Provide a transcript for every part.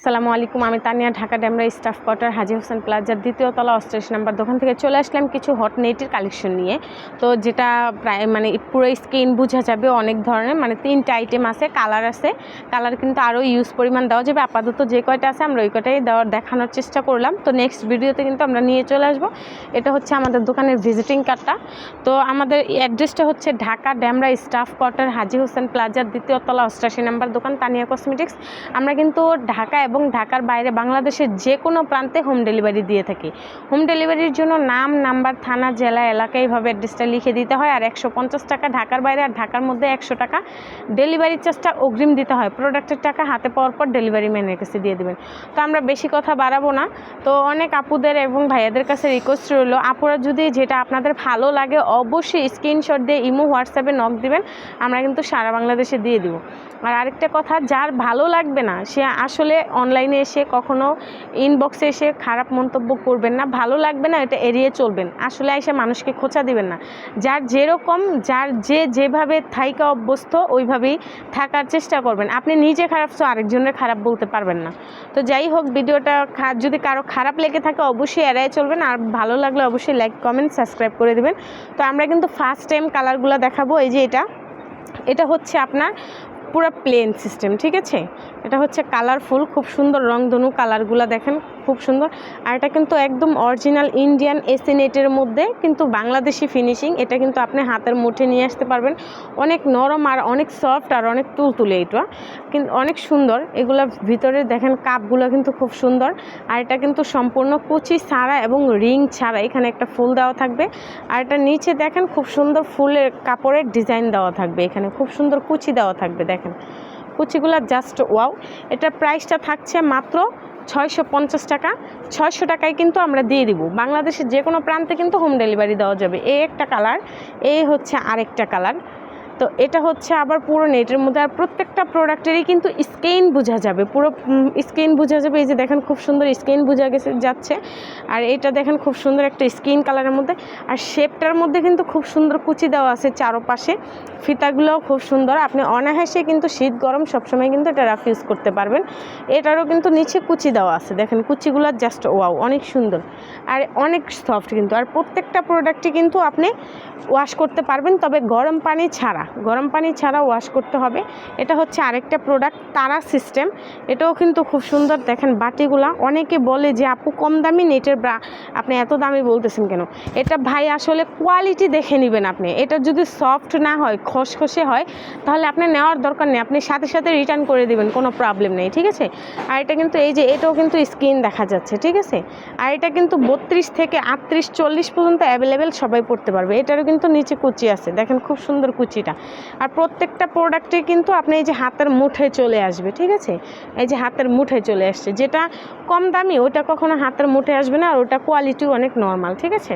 আসসালামু আলাইকুম, আমি তানিয়া, ঢাকা ড্যামরা স্টাফ কোয়ার্টার, হাজি হোসেন প্লাজার দ্বিতীয় তলা অষ্টআশি নাম্বার। দোকান থেকে চলে আসলাম কিছু হট নেটের কালেকশন নিয়ে। তো যেটা প্রায় মানে পুরো স্কিন বোঝা যাবে অনেক ধরনের মানে তিনটা আইটেম আছে, কালার আছে। কালার কিন্তু আরও ইউজ পরিমাণ দেওয়া যাবে। আপাতত যে কয়টা আছে আমরা ওই কয়টাই দেওয়ার, দেখানোর চেষ্টা করলাম। তো নেক্সট ভিডিওতে কিন্তু আমরা নিয়ে চলে আসব। এটা হচ্ছে আমাদের দোকানের ভিজিটিং কার্ডটা তো আমাদের অ্যাড্রেসটা হচ্ছে ঢাকা ড্যামরা স্টাফ কোয়ার্টার, হাজি হোসেন প্লাজার দ্বিতীয় তলা অষ্টআশি নাম্বার দোকান, তানিয়া কসমেটিক্স আমরা কিন্তু ঢাকা এবং ঢাকার বাইরে বাংলাদেশের যে কোনো প্রান্তে হোম ডেলিভারি দিয়ে থাকি। হোম ডেলিভারির জন্য নাম, নাম্বার, থানা, জেলা এলাকা এইভাবে অ্যাড্রেসটা লিখে দিতে হয়। আর একশো পঞ্চাশ টাকা ঢাকার বাইরে আর ঢাকার মধ্যে একশো টাকা ডেলিভারি চার্জটা অগ্রিম দিতে হয়। প্রোডাক্টের টাকা হাতে পাওয়ার পর ডেলিভারি ম্যানের কাছে দিয়ে দেবেন। তো আমরা বেশি কথা বাড়াবো না। তো অনেক আপুদের এবং ভাইয়াদের কাছে রিকোয়েস্ট রইল, আপুরা যদি যেটা আপনাদের ভালো লাগে, অবশ্যই স্ক্রিনশট দিয়ে ইমো, হোয়াটসঅ্যাপে নক দিবেন। আমরা কিন্তু সারা বাংলাদেশে দিয়ে দিব। আর আরেকটা কথা, যার ভালো লাগবে না, সে আসলে অনলাইনে এসে কখনো ইনবক্সে এসে খারাপ মন্তব্য করবেন না, ভালো লাগবে না, এটা এড়িয়ে চলবেন। আসলে এসে মানুষকে খোঁচা দিবেন না। যার যেরকম, যার যে যেভাবে থাইকা অভ্যস্ত, ওইভাবেই থাকার চেষ্টা করবেন। আপনি নিজে খারাপ, তো আরেকজনের খারাপ বলতে পারবেন না। তো যাই হোক, ভিডিওটা যদি কারও খারাপ লেগে থাকে, অবশ্যই এড়াই চলবেন। আর ভালো লাগলে অবশ্যই লাইক কমেন্ট সাবস্ক্রাইব করে দেবেন। তো আমরা কিন্তু ফার্স্ট টাইম কালারগুলো দেখাবো। এই যে এটা এটা হচ্ছে আপনার পুরো প্লেন সিস্টেম ঠিক আছে? এটা হচ্ছে কালারফুল খুব সুন্দর রংধনু কালারগুলো দেখেন। খুব সুন্দর। আর এটা কিন্তু একদম অরিজিনাল ইন্ডিয়ান এসিনেটের মধ্যে কিন্তু বাংলাদেশি ফিনিশিং এটা কিন্তু আপনি হাতের মুঠে নিয়ে আসতে পারবেন। অনেক নরম আর অনেক সফট আর অনেক তুলতুলে এটা কিন্তু অনেক সুন্দর। এগুলো ভিতরে দেখেন কাপগুলো কিন্তু খুব সুন্দর। আর এটা কিন্তু সম্পূর্ণ কুচি ছাড়া এবং রিং ছাড়া। এখানে একটা ফুল দেওয়া থাকবে। আর এটা নিচে দেখেন খুব সুন্দর ফুলের কাপড়ের ডিজাইন দেওয়া থাকবে। এখানে খুব সুন্দর কুচি দেওয়া থাকবে, দেখেন। কুচিগুলো জাস্ট ওয়াও। এটা প্রাইসটা থাকছে মাত্র ছয়শো পঞ্চাশ টাকা। ছয়শো টাকায় কিন্তু আমরা দিয়ে দিব। বাংলাদেশের যে কোনো প্রান্তে কিন্তু হোম ডেলিভারি দেওয়া যাবে। এই একটা কালার, এই হচ্ছে আরেকটা কালার। তো এটা হচ্ছে আবার পুরো নেটের মধ্যে, আর প্রত্যেকটা প্রোডাক্টেরই কিন্তু স্কেইন বোঝা যাবে। পুরো স্কিন বোঝা যাবে, এই যে দেখেন খুব সুন্দর স্কিন বোঝা গেছে, যাচ্ছে। আর এটা দেখেন খুব সুন্দর একটা স্কিন কালারের মধ্যে। আর শেপটার মধ্যে কিন্তু খুব সুন্দর কুচি দেওয়া আছে চারোপাশে। ফিতাগুলোও খুব সুন্দর। আপনি অনায়াসে কিন্তু শীত, গরম সবসময় কিন্তু এটা রাফ ইউজ করতে পারবেন। এটারও কিন্তু নিচে কুচি দেওয়া আছে। দেখেন কুচিগুলো জাস্ট ওয়াও, অনেক সুন্দর। আর অনেক সফট কিন্তু। আর প্রত্যেকটা প্রোডাক্টই কিন্তু আপনি ওয়াশ করতে পারবেন, তবে গরম পানি ছাড়া। গরম পানি ছাড়া ওয়াশ করতে হবে। এটা হচ্ছে আরেকটা প্রোডাক্ট তারা সিস্টেম এটাও কিন্তু খুব সুন্দর। দেখেন বাটিগুলা, অনেকে বলে যে, আপু, কম দামি নেটের ব্রা আপনি এত দামি বলতেছেন কেন? এটা ভাই আসলে কোয়ালিটি দেখে নেবেন আপনি। এটা যদি সফট না হয়, খসখসে হয়, তাহলে আপনি নেওয়ার দরকার নেই। আপনি সাথে সাথে রিটার্ন করে দিবেন, কোনো প্রবলেম নেই, ঠিক আছে? আর এটা কিন্তু এই যে, এটাও কিন্তু স্কিন দেখা যাচ্ছে, ঠিক আছে? আর এটা কিন্তু বত্রিশ থেকে আটত্রিশ, চল্লিশ পর্যন্ত অ্যাভেলেবেল সবাই পড়তে পারবে। এটারও কিন্তু নিচে কুচি আছে। দেখেন খুব সুন্দর কুচিটা। আর প্রত্যেকটা প্রোডাক্টে কিন্তু আপনি এই যে হাতের মুঠে চলে আসবে, ঠিক আছে? এই যে হাতের মুঠে চলে আসছে, যেটা কম দামি ওটা কখনো হাতের মুঠে আসবে না, আর ওটা কোয়ালিটিও অনেক নর্মাল ঠিক আছে?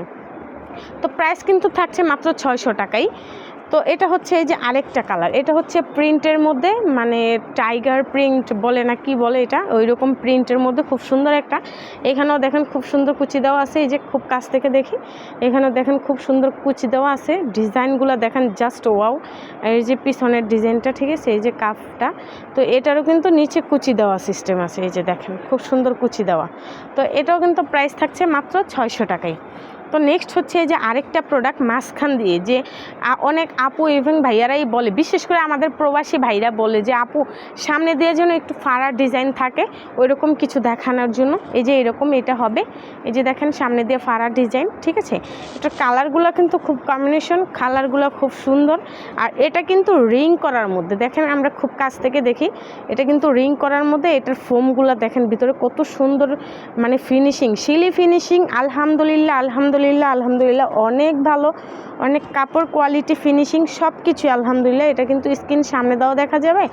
তো প্রাইস কিন্তু থাকছে মাত্র ছয়শো টাকাই। তো এটা হচ্ছে এই যে আরেকটা কালার। এটা হচ্ছে প্রিন্টের মধ্যে মানে টাইগার প্রিন্ট বলে না কি বলে এটা ওই রকম প্রিন্টের মধ্যে খুব সুন্দর একটা। এখানেও দেখেন খুব সুন্দর কুচি দেওয়া আছে, এই যে খুব কাছ থেকে দেখি। এখানেও দেখেন খুব সুন্দর কুচি দেওয়া আছে, ডিজাইনগুলো দেখেন জাস্ট ওয়াও। এই যে পিছনের ডিজাইনটা, ঠিক আছে? এই যে কাফটা। তো এটারও কিন্তু নিচে কুচি দেওয়া সিস্টেম আছে, এই যে দেখেন, খুব সুন্দর কুচি দেওয়া। তো এটাও কিন্তু প্রাইস থাকছে মাত্র ছয়শো টাকায়। তো নেক্সট হচ্ছে যে আরেকটা প্রোডাক্ট মাঝখান দিয়ে যে অনেক আপু ইভেন ভাইয়ারাই বলে, বিশেষ করে আমাদের প্রবাসী ভাইরা বলে যে, আপু সামনে দিয়ে যেন একটু ফাড়া ডিজাইন থাকে ওই রকম কিছু দেখানোর জন্য। এই যে এরকম এটা হবে। এই যে দেখেন সামনে দিয়ে ফাড়া ডিজাইন ঠিক আছে? এটা কালারগুলো কিন্তু খুব কম্বিনেশন কালারগুলো খুব সুন্দর। আর এটা কিন্তু রিং করার মধ্যে, দেখেন আমরা খুব কাছ থেকে দেখি, এটা কিন্তু রিং করার মধ্যে এটার ফোমগুলো দেখেন ভিতরে কত সুন্দর মানে ফিনিশিং শিলি ফিনিশিং আলহামদুলিল্লাহ আলহামদুলিল্লাহ। আলহামদুলিল্লাহ আলহামদুলিল্লাহ, অনেক ভালো, অনেক কাপড় কোয়ালিটি ফিনিশিং সব কিছুই আলহামদুলিল্লাহ। এটা কিন্তু স্কিন সামনে দিয়েও দেখা যাবে,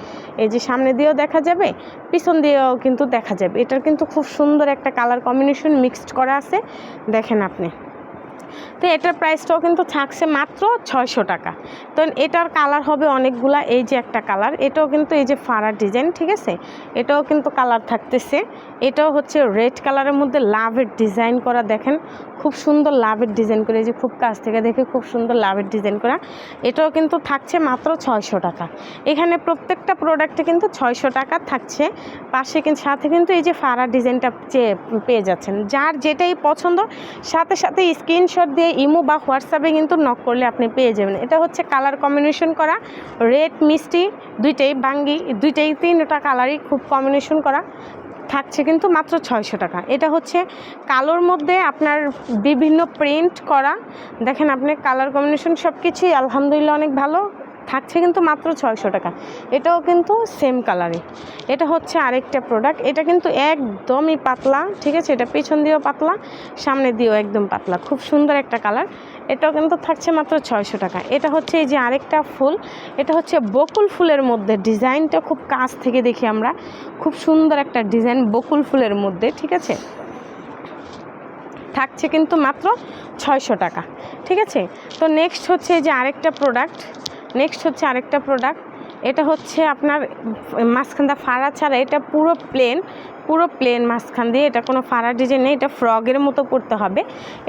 এই যে সামনে দিয়েও দেখা যাবে, পিছন দিয়েও কিন্তু দেখা যাবে। এটার কিন্তু খুব সুন্দর একটা কালার কম্বিনেশন মিক্সড করা আছে। দেখেন আপনি। তো এটার প্রাইসটাও কিন্তু থাকছে মাত্র ছয়শো টাকা। তো এটার কালার হবে অনেকগুলা, এই যে একটা কালার এটাও কিন্তু এই যে ফাড়া ডিজাইন ঠিক আছে? এটাও কিন্তু কালার থাকতেছে। এটাও হচ্ছে রেড কালারের মধ্যে লাভের ডিজাইন করা, দেখেন? খুব সুন্দর লাভের ডিজাইন করে, এই যে খুব কাছ থেকে দেখে খুব সুন্দর লাভের ডিজাইন করা। এটাও কিন্তু থাকছে মাত্র ছয়শো টাকা। এখানে প্রত্যেকটা প্রোডাক্টে কিন্তু ছয়শো টাকা থাকছে। পাশে কিন্তু সাথে কিন্তু এই যে ফাড়া ডিজাইনটা পেয়ে যাচ্ছেন। যার যেটাই পছন্দ, সাথে সাথে স্ক্রিনশট দিয়ে ইমো বা হোয়াটসঅ্যাপে কিন্তু নক করলে আপনি পেয়ে যাবেন। এটা হচ্ছে কালার কম্বিনেশন করা রেড মিষ্টি দুইটাই, বাঙ্গি দুইটাই তিনটা কালারই খুব কম্বিনেশন করা, থাকছে কিন্তু মাত্র ছয়শো টাকা। এটা হচ্ছে কালোর মধ্যে আপনার বিভিন্ন প্রিন্ট করা। দেখেন আপনি কালার কম্বিনেশন সব কিছুই আলহামদুলিল্লাহ অনেক ভালো। থাকছে কিন্তু মাত্র ছয়শো টাকা। এটাও কিন্তু সেম কালারই এটা হচ্ছে আরেকটা প্রোডাক্ট এটা কিন্তু একদমই পাতলা, ঠিক আছে? এটা পেছন দিয়েও পাতলা, সামনে দিয়েও একদম পাতলা। খুব সুন্দর একটা কালার এটাও কিন্তু থাকছে মাত্র ছয়শো টাকা। এটা হচ্ছে এই যে আরেকটা ফুল। এটা হচ্ছে বকুল ফুলের মধ্যে। ডিজাইনটা খুব কাছ থেকে দেখি আমরা। খুব সুন্দর একটা ডিজাইন বকুল ফুলের মধ্যে, ঠিক আছে? থাকছে কিন্তু মাত্র ছয়শো টাকা, ঠিক আছে? তো নেক্সট হচ্ছে এই যে আরেকটা প্রোডাক্ট নেক্সট হচ্ছে আরেকটা প্রোডাক্ট এটা হচ্ছে আপনার মাঝখানটা ফাড়া ছাড়া, এটা পুরো প্লেন পুরো প্লেন মাঝখান দিয়ে, এটা কোনো ফাড়া ডিজাইন নেই, এটা ফ্রগের মতো করতে হবে।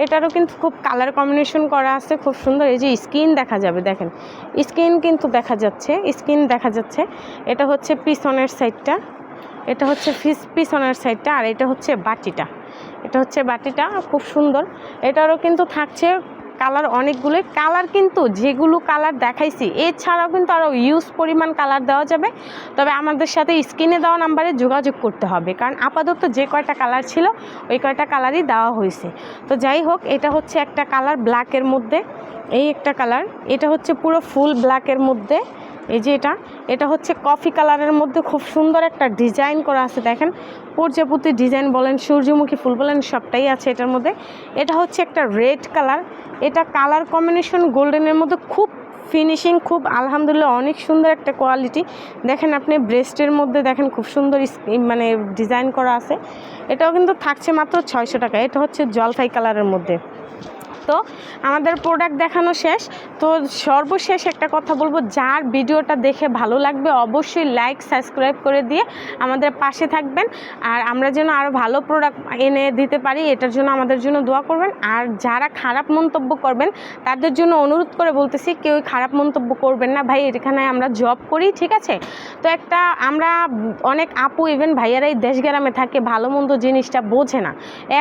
এটারও কিন্তু খুব কালার কম্বিনেশন করা আছে, খুব সুন্দর। এই যে স্কিন দেখা যাবে, দেখেন। স্কিন কিন্তু দেখা যাচ্ছে স্কিন দেখা যাচ্ছে। এটা হচ্ছে পিছনের সাইডটা এটা হচ্ছে ফিস পিছনের সাইডটা আর এটা হচ্ছে বাটিটা। এটা হচ্ছে বাটিটা, খুব সুন্দর। এটারও কিন্তু থাকছে কালার অনেকগুলোই কালার কিন্তু যেগুলো কালার দেখাইছি, এছাড়াও কিন্তু আরও ইউজ পরিমাণ কালার দেওয়া যাবে। তবে আমাদের সাথে স্ক্রিনে দেওয়া নাম্বারে যোগাযোগ করতে হবে, কারণ আপাতত যে কয়টা কালার ছিল, ওই কয়টা কালারই দেওয়া হয়েছে। তো যাই হোক, এটা হচ্ছে একটা কালার ব্ল্যাকের মধ্যে, এই একটা কালার, এটা হচ্ছে পুরো ফুল ব্ল্যাকের মধ্যে। এই যে এটা এটা হচ্ছে কফি কালারের মধ্যে খুব সুন্দর একটা ডিজাইন করা আছে, দেখেন। প্রজাপতি ডিজাইন বলেন, সূর্যমুখী ফুল বলেন, সবটাই আছে এটার মধ্যে। এটা হচ্ছে একটা রেড কালার এটা কালার কম্বিনেশন গোল্ডেনের মধ্যে খুব ফিনিশিং খুব আলহামদুলিল্লাহ অনেক সুন্দর একটা কোয়ালিটি দেখেন আপনি ব্রেস্টের মধ্যে, দেখেন খুব সুন্দর মানে ডিজাইন করা আছে। এটাও কিন্তু থাকছে মাত্র ছয়শো টাকা, এটা হচ্ছে জলপাই কালারের মধ্যে। তো আমাদের প্রোডাক্ট দেখানো শেষ। তো সর্বশেষ একটা কথা বলব, যার ভিডিওটা দেখে ভালো লাগবে অবশ্যই লাইক সাবস্ক্রাইব করে দিয়ে আমাদের পাশে থাকবেন। আর আমরা যেন আরও ভালো প্রোডাক্ট এনে দিতে পারি, এটার জন্য আমাদের জন্য দোয়া করবেন। আর যারা খারাপ মন্তব্য করবেন, তাদের জন্য অনুরোধ করে বলতেছি, কেউ খারাপ মন্তব্য করবেন না। ভাই, এখানে আমরা জব করি, ঠিক আছে? তো একটা আমরা অনেক আপু ইভেন ভাইয়ারাই দেশ গ্রামে থাকে, ভালো মন্দ জিনিসটা বোঝে না।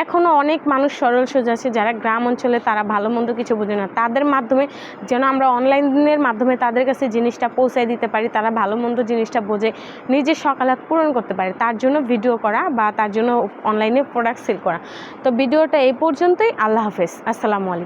এখনও অনেক মানুষ সরল সোজা আছে, যারা গ্রাম অঞ্চলে তারা ভালো মন্দ কিছু বোঝে না। তাদের মাধ্যমে যেন আমরা অনলাইনের মাধ্যমে তাদের কাছে জিনিসটা পৌঁছায় দিতে পারি, তারা ভালো মন্দ জিনিসটা বোঝে, নিজের সকালাত পূরণ করতে পারে। তার জন্য ভিডিও করা বা তার জন্য অনলাইনে প্রোডাক্ট সেল করা। তো ভিডিওটা এই পর্যন্তই, আল্লাহ হাফেজ। আসসালামু আলাইকুম।